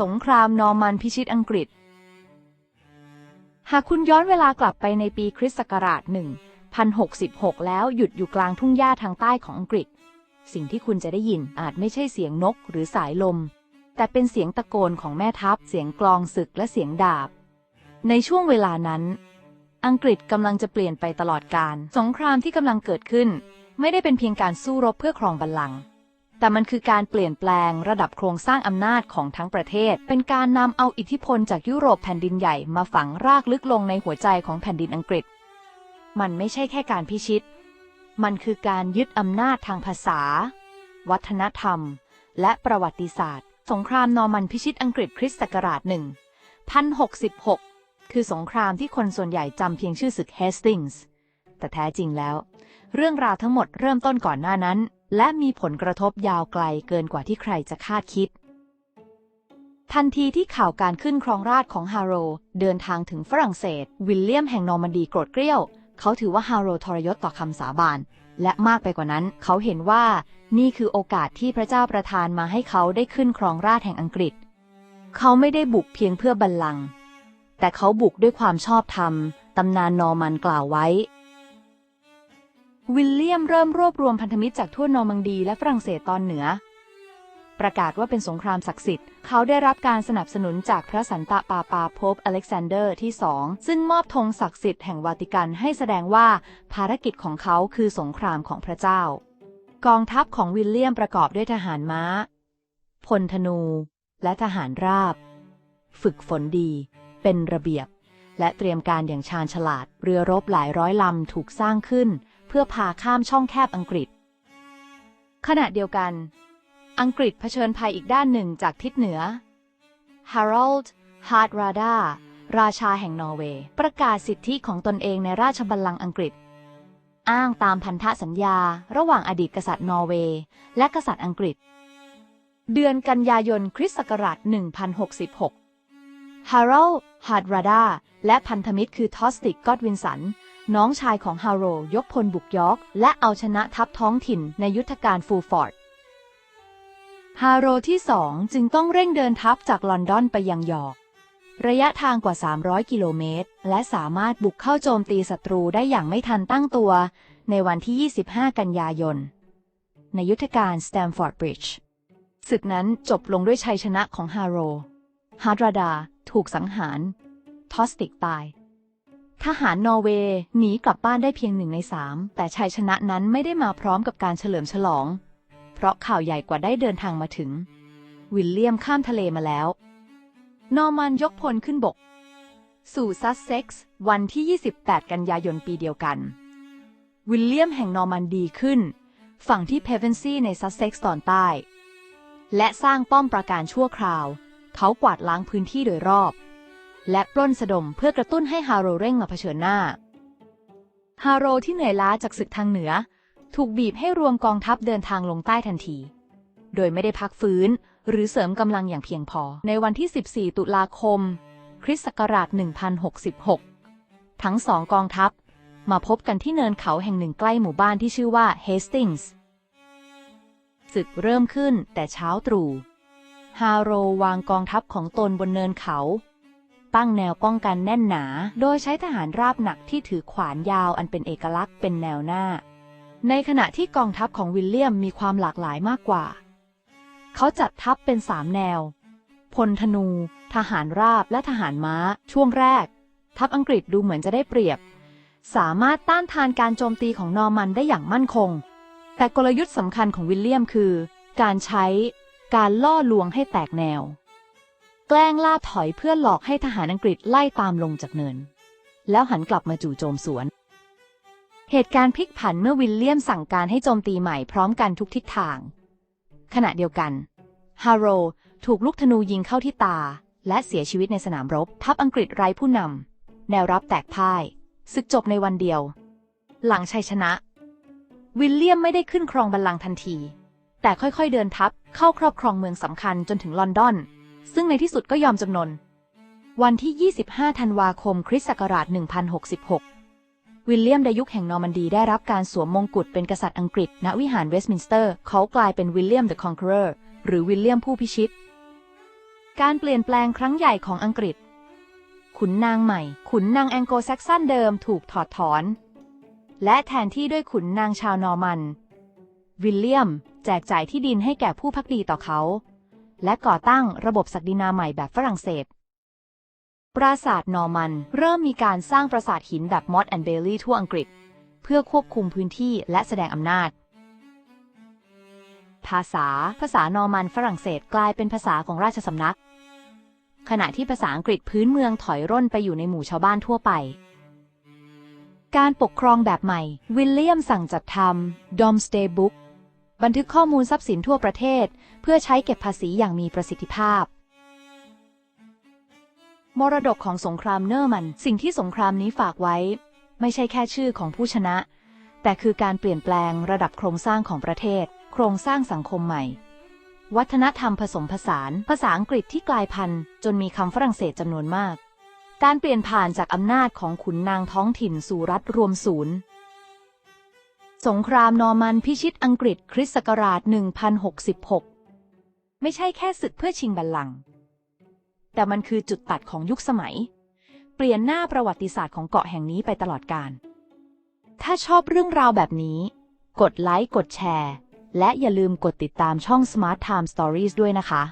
สงครามนอร์มันพิชิตอังกฤษ หากคุณย้อนเวลากลับไปในปีคริสต์ศักราช 1066 แล้วหยุดอยู่กลางทุ่งหญ้าทางใต้ของอังกฤษ สิ่งที่คุณจะได้ยินอาจไม่ใช่เสียงนกหรือสายลม แต่เป็นเสียงตะโกนของแม่ทัพ เสียงกลองศึกและเสียงดาบ ในช่วงเวลานั้น อังกฤษกำลังจะเปลี่ยนไปตลอดกาลสงครามที่กำลังเกิดขึ้น ไม่ได้เป็นเพียงการสู้รบเพื่อครองบัลลังก์ แต่มันคือการเปลี่ยนแปลงระดับโครงสร้างอำนาจของทั้งประเทศ เป็นการนำเอาอิทธิพลจากยุโรปแผ่นดินใหญ่มาฝังรากลึกลงในหัวใจของแผ่นดินอังกฤษ มันไม่ใช่แค่การพิชิต มันคือการยึดอำนาจทางภาษา วัฒนธรรม และประวัติศาสตร์ สงครามนอร์มันพิชิตอังกฤษคริสต์ศักราชหนึ่ง1066 คือสงครามที่คนส่วนใหญ่จำเพียงชื่อศึกเฮสติงส์ แต่แท้จริงแล้ว เรื่องราวทั้งหมดเริ่มต้นก่อนหน้านั้น และมีผลกระทบยาวไกลเกินกว่าที่ใครจะคาดคิด ทันทีที่ข่าวการขึ้นครองราชของฮาโรว์เดินทางถึงฝรั่งเศส วิลเลียมแห่งนอร์มันดีโกรธเกรี้ยว เขาถือว่าฮาโรว์ทรยศต่อคำสาบาน และมากไปกว่านั้น เขาเห็นว่านี่คือโอกาสที่พระเจ้าประทานมาให้เขาได้ขึ้นครองราชแห่งอังกฤษ เขาไม่ได้บุกเพียงเพื่อบัลลังก์แต่เขาบุกด้วยความชอบธรรม ตำนานนอร์มันกล่าวไว้ วิลเลียมเริ่มรวบรวมพันธมิตรจากทั่วนอร์มังดีและฝรั่งเศสตอนเหนือ ประกาศว่าเป็นสงครามศักดิ์สิทธิ์ เขาได้รับการสนับสนุนจากพระสันตะปาปาโพปอเล็กซานเดอร์ที่สองซึ่งมอบธงศักดิ์สิทธิ์แห่งวาติกันให้แสดงว่าภารกิจของเขาคือสงครามของพระเจ้า กองทัพของวิลเลียมประกอบด้วยทหารม้า พลธนู และทหารราบ ฝึกฝนดี เป็นระเบียบและเตรียมการอย่างชาญฉลาด เรือรบหลายร้อยลำถูกสร้างขึ้น เพื่อพาข้ามช่องแคบอังกฤษ ขณะเดียวกัน อังกฤษเผชิญภัยอีกด้านหนึ่งจากทิศเหนือ Harold Hardrada ราชาแห่งนอร์เวย์ ประกาศสิทธิของตนเองในราชบัลลังก์อังกฤษ อ้างตามพันธสัญญา ระหว่างอดีตกษัตริย์นอร์เวย์ และกษัตริย์อังกฤษ เดือนกันยายนคริสต์ศักราช 1066 ฮาร์ l ลฮาร์ดราดาและพันธมิตรคือทอสติก กอดวินสัน น้องชายของฮาโรยกพลบุกยอร์กและเอาชนะทัพท้องถิ่นในยุทธการฟูฟอร์ด ฮาโรที่สองจึงต้องเร่งเดินทัพจากลอนดอนไปยังยอร์กระยะทางกว่า 300 กิโลเมตร และสามารถบุกเข้าโจมตีศัตรูได้อย่างไม่ทันตั้งตัว ในวันที่ 25 กันยายน ในยุทธการสแตมฟอร์ดบริดจ์ศึกนั้นจบลงด้วยชัยชนะของฮาโรฮาร์ดราดา ถูกสังหาร ทอสติกตาย ทหารนอร์เวย์หนีกลับบ้านได้เพียงหนึ่งในสามแต่ชัยชนะนั้นไม่ได้มาพร้อมกับการเฉลิมฉลอง เพราะข่าวใหญ่กว่าได้เดินทางมาถึง วิลเลียมข้ามทะเลมาแล้ว นอร์มันยกพลขึ้นบก สู่ซัสเซ็กซ์วันที่ 28 กันยายนปีเดียวกัน วิลเลียมแห่งนอร์มันดีขึ้น ฝั่งที่เพเวนซีในซัสเซ็กซ์ตอนใต้ และสร้างป้อมปราการชั่วคราว เขากวาดล้างพื้นที่โดยรอบ และปล้นสะดมเพื่อกระตุ้นให้ฮาโรเร่งมาเผชิญหน้า ฮาโรที่เหนื่อยล้าจากศึกทางเหนือ ถูกบีบให้รวมกองทัพเดินทางลงใต้ทันที โดยไม่ได้พักฟื้น หรือเสริมกำลังอย่างเพียงพอ ในวันที่ 14 ตุลาคม คริสต์ศักราช 1066 ทั้งสองกองทัพมาพบกันที่เนินเขาแห่งหนึ่งใกล้หมู่บ้านที่ชื่อว่าเฮสติงส์ศึกเริ่มขึ้นแต่เช้าตรู่ ฮาโรวางกองทัพของตนบนเนินเขา ตั้งแนวป้องกันแน่นหนา โดยใช้ทหารราบหนักที่ถือขวานยาวอันเป็นเอกลักษณ์เป็นแนวหน้า ในขณะที่กองทัพของวิลเลียมมีความหลากหลายมากกว่า เขาจัดทัพเป็นสามแนว พลธนู ทหารราบและทหารม้า ช่วงแรก ทัพอังกฤษดูเหมือนจะได้เปรียบ สามารถต้านทานการโจมตีของนอร์มันได้อย่างมั่นคง แต่กลยุทธ์สำคัญของวิลเลียมคือ การใช้การล่อลวงให้แตกแนว แกล้งล่าถอยเพื่อหลอกให้ทหารอังกฤษไล่ตามลงจากเนิน แล้วหันกลับมาจู่โจมสวน เหตุการณ์พลิกผันเมื่อวิลเลียมสั่งการให้โจมตีใหม่พร้อมกันทุกทิศทาง ขณะเดียวกัน ฮาโรถูกลูกธนูยิงเข้าที่ตา และเสียชีวิตในสนามรบ ทัพอังกฤษไร้ผู้นำแนวรับแตกพ่ายศึกจบในวันเดียว หลังชัยชนะ วิลเลียมไม่ได้ขึ้นครองบัลลังก์ทันที แต่ค่อยๆเดินทัพเข้าครอบครองเมืองสำคัญจนถึงลอนดอน ซึ่งในที่สุดก็ยอมจำนน วันที่ 25 ธันวาคม คริสต์ศักราช 1066 วิลเลียมไดยุคแห่งนอร์มันดีได้รับการสวมมงกุฎเป็นกษัตริย์อังกฤษ ณ วิหารเวสต์มินสเตอร์ เขากลายเป็นวิลเลียมเดอะคอนเคอร์หรือวิลเลียมผู้พิชิต การเปลี่ยนแปลงครั้งใหญ่ของอังกฤษ ขุนนางใหม่ ขุนนางแองโกลแซกซันเดิมถูกถอดถอน และแทนที่ด้วยขุนนางชาวนอร์มัน วิลเลียม แจกจ่ายที่ดินให้แก่ผู้พักดีต่อเขา และก่อตั้งระบบศักดินาใหม่แบบฝรั่งเศส ปราสาทนอร์มันเริ่มมีการสร้างปราสาทหินแบบมอสแอนเบลลี่ทั่วอังกฤษ เพื่อควบคุมพื้นที่และแสดงอำนาจ ภาษา ภาษานอร์มันฝรั่งเศสกลายเป็นภาษาของราชสำนัก ขณะที่ภาษาอังกฤษพื้นเมืองถอยร่นไปอยู่ในหมู่ชาวบ้านทั่วไปการปกครองแบบใหม่ วิลเลียมสั่งจัดทำ Domesday Book บันทึกข้อมูลทรัพย์สินทั่วประเทศ เพื่อใช้เก็บภาษีอย่างมีประสิทธิภาพ มรดกของสงครามเนอร์มัน สิ่งที่สงครามนี้ฝากไว้ ไม่ใช่แค่ชื่อของผู้ชนะ แต่คือการเปลี่ยนแปลงระดับโครงสร้างของประเทศ โครงสร้างสังคมใหม่ วัฒนธรรมผสมผสาน ภาษาอังกฤษที่กลายพันธุ์ จนมีคำฝรั่งเศสจำนวนมาก การเปลี่ยนผ่านจากอำนาจของขุนนางท้องถิ่นสู่รัฐรวมศูนย์ สงครามนอร์มันพิชิตอังกฤษคริสต์ศักราช 1066 ไม่ใช่แค่ศึกเพื่อชิงบัลลังก์แต่มันคือจุดตัดของยุคสมัย เปลี่ยนหน้าประวัติศาสตร์ของเกาะแห่งนี้ไปตลอดกาลถ้าชอบเรื่องราวแบบนี้ กดไลค์ กดแชร์ และอย่าลืมกดติดตามช่อง Smart Time Stories ด้วยนะคะ